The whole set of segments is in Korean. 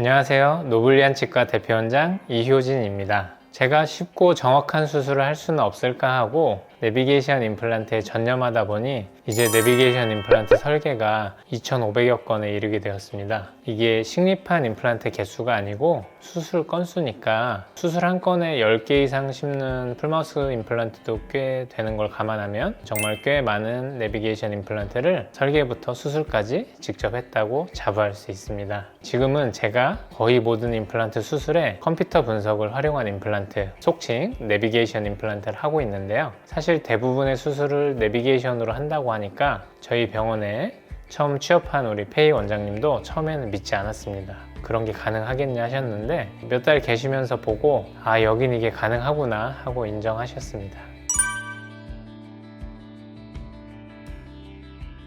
안녕하세요. 노블리안 치과 대표원장 이효진입니다. 제가 쉽고 정확한 수술을 할 수는 없을까 하고 내비게이션 임플란트에 전념하다 보니 이제 내비게이션 임플란트 설계가 2,500여 건에 이르게 되었습니다. 이게 식립한 임플란트 개수가 아니고 수술 건수니까 수술 한 건에 10개 이상 심는 풀마우스 임플란트도 꽤 되는 걸 감안하면 정말 꽤 많은 내비게이션 임플란트를 설계부터 수술까지 직접 했다고 자부할 수 있습니다. 지금은 제가 거의 모든 임플란트 수술에 컴퓨터 분석을 활용한 임플란트, 속칭 내비게이션 임플란트를 하고 있는데요. 사실 대부분의 수술을 내비게이션으로 한다고 하니까 저희 병원에 처음 취업한 우리 페이 원장님도 처음에는 믿지 않았습니다. 그런 게 가능하겠냐 하셨는데 몇 달 계시면서 보고 아 여긴 이게 가능하구나 하고 인정하셨습니다.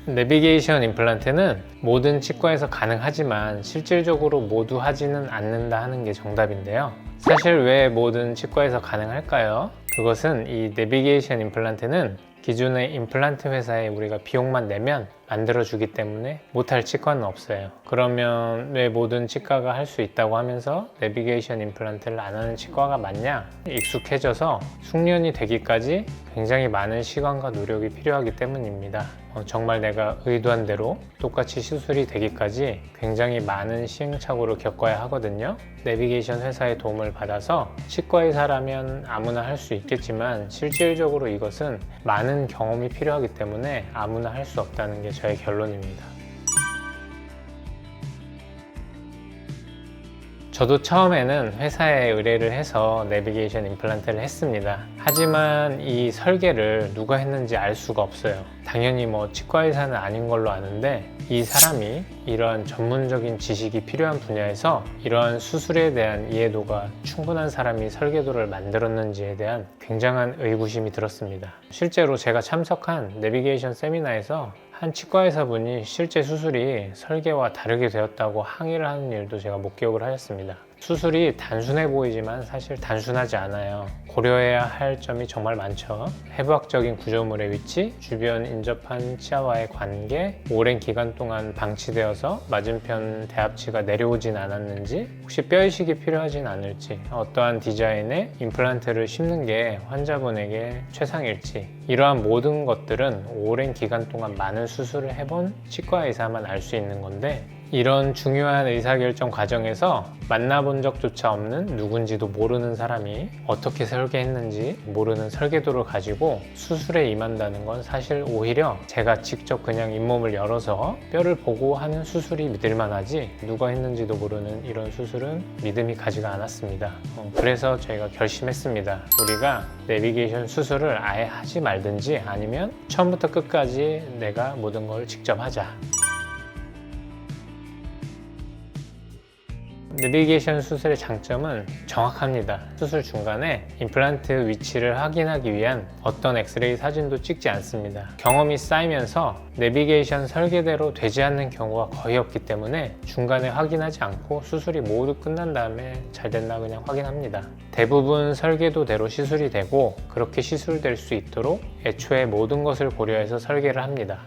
내비게이션 임플란트는 모든 치과에서 가능하지만 실질적으로 모두 하지는 않는다 하는 게 정답인데요. 사실 왜 모든 치과에서 가능할까요? 그것은 이 내비게이션 임플란트는 기존의 임플란트 회사에 우리가 비용만 내면 만들어주기 때문에 못할 치과는 없어요. 그러면 왜 모든 치과가 할 수 있다고 하면서 내비게이션 임플란트를 안 하는 치과가 많냐? 익숙해져서 숙련이 되기까지 굉장히 많은 시간과 노력이 필요하기 때문입니다. 어, 정말 내가 의도한 대로 똑같이 시술이 되기까지 굉장히 많은 시행착오를 겪어야 하거든요. 내비게이션 회사의 도움을 받아서 치과의사라면 아무나 할 수 있겠지만 실질적으로 이것은 많은 경험이 필요하기 때문에 아무나 할 수 없다는 게 저의 결론입니다. 저도 처음에는 회사에 의뢰를 해서 내비게이션 임플란트를 했습니다. 하지만 이 설계를 누가 했는지 알 수가 없어요. 당연히 뭐 치과 의사는 아닌 걸로 아는데 이 사람이 이러한 전문적인 지식이 필요한 분야에서 이러한 수술에 대한 이해도가 충분한 사람이 설계도를 만들었는지에 대한 굉장한 의구심이 들었습니다. 실제로 제가 참석한 내비게이션 세미나에서 한 치과 의사분이 실제 수술이 설계와 다르게 되었다고 항의를 하는 일도 제가 목격을 하였습니다. 수술이 단순해 보이지만 사실 단순하지 않아요. 고려해야 할 점이 정말 많죠. 해부학적인 구조물의 위치, 주변 인접한 치아와의 관계, 오랜 기간 동안 방치되어서 맞은편 대합치가 내려오진 않았는지, 혹시 뼈 이식이 필요하진 않을지, 어떠한 디자인의 임플란트를 심는 게 환자분에게 최상일지, 이러한 모든 것들은 오랜 기간 동안 많은 수술을 해본 치과 의사만 알 수 있는 건데 이런 중요한 의사결정 과정에서 만나본 적조차 없는 누군지도 모르는 사람이 어떻게 설계했는지 모르는 설계도를 가지고 수술에 임한다는 건 사실 오히려 제가 직접 그냥 잇몸을 열어서 뼈를 보고 하는 수술이 믿을 만하지 누가 했는지도 모르는 이런 수술은 믿음이 가지가 않았습니다. 어, 그래서 저희가 결심했습니다. 우리가 내비게이션 수술을 아예 하지 말든지 아니면 처음부터 끝까지 내가 모든 걸 직접 하자. 내비게이션 수술의 장점은 정확합니다. 수술 중간에 임플란트 위치를 확인하기 위한 어떤 엑스레이 사진도 찍지 않습니다. 경험이 쌓이면서 내비게이션 설계대로 되지 않는 경우가 거의 없기 때문에 중간에 확인하지 않고 수술이 모두 끝난 다음에 잘 됐나 그냥 확인합니다. 대부분 설계도대로 시술이 되고 그렇게 시술될 수 있도록 애초에 모든 것을 고려해서 설계를 합니다.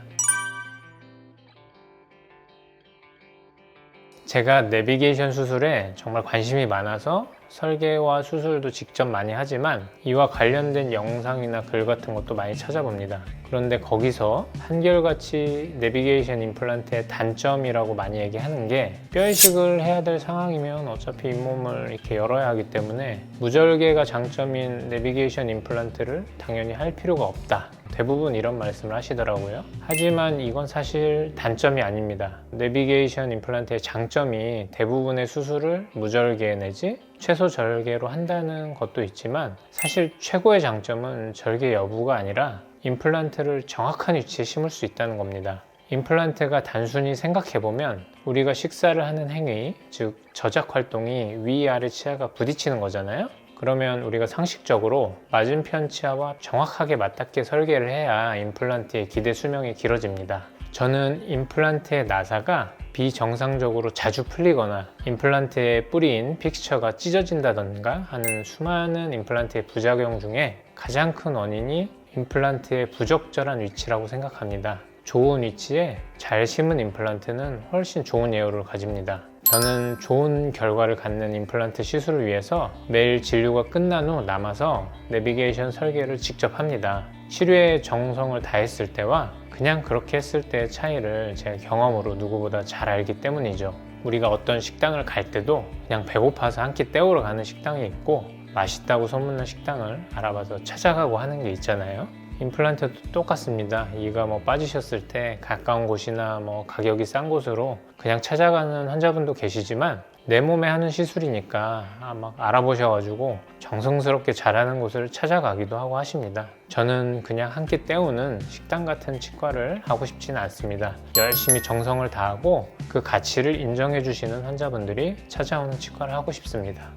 제가 내비게이션 수술에 정말 관심이 많아서 설계와 수술도 직접 많이 하지만 이와 관련된 영상이나 글 같은 것도 많이 찾아봅니다. 그런데 거기서 한결같이 내비게이션 임플란트의 단점이라고 많이 얘기하는 게 뼈 이식을 해야 될 상황이면 어차피 잇몸을 이렇게 열어야 하기 때문에 무절개가 장점인 내비게이션 임플란트를 당연히 할 필요가 없다. 대부분 이런 말씀을 하시더라고요. 하지만 이건 사실 단점이 아닙니다. 내비게이션 임플란트의 장점이 대부분의 수술을 무절개 내지 최소 절개로 한다는 것도 있지만 사실 최고의 장점은 절개 여부가 아니라 임플란트를 정확한 위치에 심을 수 있다는 겁니다. 임플란트가 단순히 생각해보면 우리가 식사를 하는 행위, 즉 저작 활동이 위아래 치아가 부딪히는 거잖아요. 그러면 우리가 상식적으로 맞은편 치아와 정확하게 맞닿게 설계를 해야 임플란트의 기대 수명이 길어집니다. 저는 임플란트의 나사가 비정상적으로 자주 풀리거나 임플란트의 뿌리인 픽스처가 찢어진다던가 하는 수많은 임플란트의 부작용 중에 가장 큰 원인이 임플란트의 부적절한 위치라고 생각합니다. 좋은 위치에 잘 심은 임플란트는 훨씬 좋은 예후를 가집니다. 저는 좋은 결과를 갖는 임플란트 시술을 위해서 매일 진료가 끝난 후 남아서 내비게이션 설계를 직접 합니다. 치료에 정성을 다했을 때와 그냥 그렇게 했을 때의 차이를 제 경험으로 누구보다 잘 알기 때문이죠. 우리가 어떤 식당을 갈 때도 그냥 배고파서 한 끼 때우러 가는 식당이 있고 맛있다고 소문난 식당을 알아봐서 찾아가고 하는 게 있잖아요. 임플란트도 똑같습니다. 이가 뭐 빠지셨을 때 가까운 곳이나 뭐 가격이 싼 곳으로 그냥 찾아가는 환자분도 계시지만 내 몸에 하는 시술이니까 아, 막 알아보셔가지고 정성스럽게 잘하는 곳을 찾아가기도 하고 하십니다. 저는 그냥 한 끼 때우는 식당 같은 치과를 하고 싶지는 않습니다. 열심히 정성을 다하고 그 가치를 인정해 주시는 환자분들이 찾아오는 치과를 하고 싶습니다.